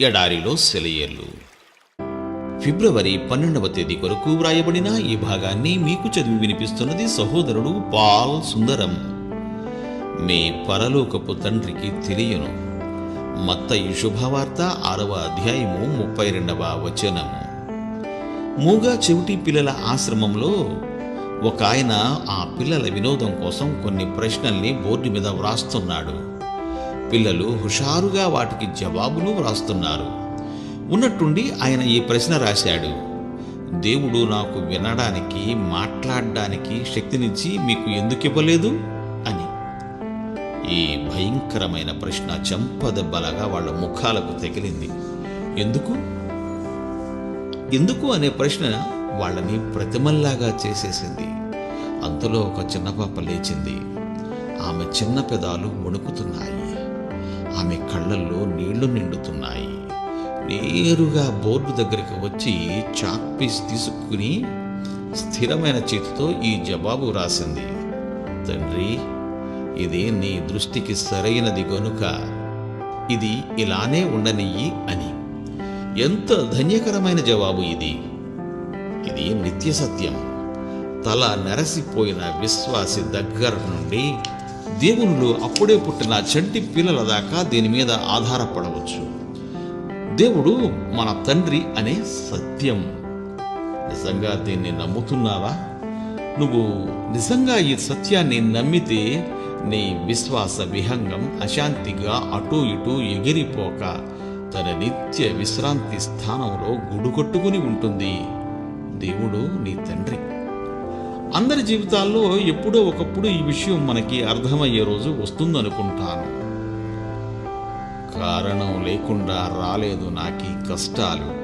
ఎడారిలో సెలయేర్లు. ఫిబ్రవరి పన్నెండవ తేదీ కొరకు వ్రాయబడిన ఈ భాగాన్ని మీకు చదివి వినిపిస్తున్నది సహోదరుడు పాల్ సుందరం. మీ పరలోకపు తండ్రికి తెలియను. మత్తయి శుభవార్త ఆరవ అధ్యాయము ముప్పై రెండవ వచనం. మూగా చెవిటి పిల్లల ఆశ్రమంలో ఒక ఆయన ఆ పిల్లల వినోదం కోసం కొన్ని ప్రశ్నల్ని బోర్డు మీద వ్రాస్తున్నాడు. పిల్లలు హుషారుగా వాటికి జవాబులు వ్రాస్తున్నారు. ఉన్నట్టుండి ఆయన ఈ ప్రశ్న రాశాడు. దేవుడు నాకు వినడానికి మాట్లాడడానికి శక్తినిచ్చి మీకు ఎందుకు ఇవ్వలేదు? అని. ఈ భయంకరమైన ప్రశ్న చెంపదెబ్బలగా వాళ్ళ ముఖాలకు తగిలింది. ఎందుకు? ఎందుకు అనే ప్రశ్న వాళ్ళని ప్రతిమల్లాగా చేసేసింది. అంతలో ఒక చిన్న పాప లేచింది. ఆమె చిన్న పెదాలు వణుకుతున్నాయి. ఆమె కళ్ళల్లో నీళ్ళు నిండుతున్నాయి. నేరుగా బోర్డు దగ్గరికి వచ్చి చాక్ పీస్ తీసుకుని స్థిరమైన చేతితో ఈ జవాబు రాసింది. తండ్రి ఇది నీ దృష్టికి సరైనది గనుక. ఇది ఇలానే ఉండనియ్యి అని. ఎంత ధన్యకరమైన జవాబు ఇది. ఇది నిత్య సత్యం. తల నెరసిపోయిన విశ్వాసి దగ్గర నుండి దేవునిలో అప్పుడే పుట్టిన చంటి పిల్లల దాకా దీని మీద ఆధారపడవచ్చు. దేవుడు మన తండ్రి అనే సత్యం. నిజంగా దీన్ని నమ్ముతున్నావా? నువ్వు నిజంగా ఈ సత్యాన్ని నమ్మితే నీ విశ్వాస విహంగం అశాంతిగా అటూ ఇటూ ఎగిరిపోక తన నిత్య విశ్రాంతి స్థానంలో గుడుకొట్టుకుని ఉంటుంది. దేవుడు నీ తండ్రి. అందరి జీవితాల్లో ఎప్పుడో ఒకప్పుడు ఈ విషయం మనకి అర్థమయ్యే రోజు వస్తుందనుకుంటాను. కారణం లేకుండా రాలేదు నాకీ కష్టాలు.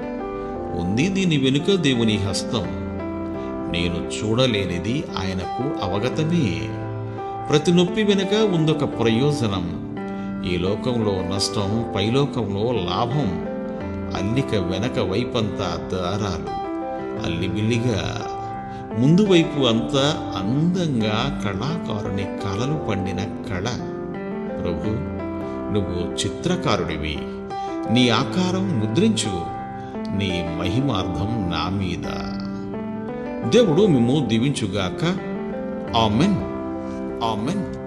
ఉంది దీని వెనుక దేవుని హస్తం. నేను చూడలేనిది ఆయనకు అవగతమే. ప్రతి నొప్పి వెనుక ఉందొక ప్రయోజనం. ఈ లోకంలో నష్టం పైలోకంలో లాభం. అల్లిక వెనక వైపంతా దారాలు. అల్లిబిల్లిగా ముందు వైపు అంతా అందంగా కళాకారుని కలలు పండిన కళ. ప్రభు నువ్వు చిత్రకారుడివి. నీ ఆకారం ముద్రించు. నీ మహిమార్థం నా మీద. దేవుడు మేము దీవించుగాక. ఆమెన్. ఆమెన్.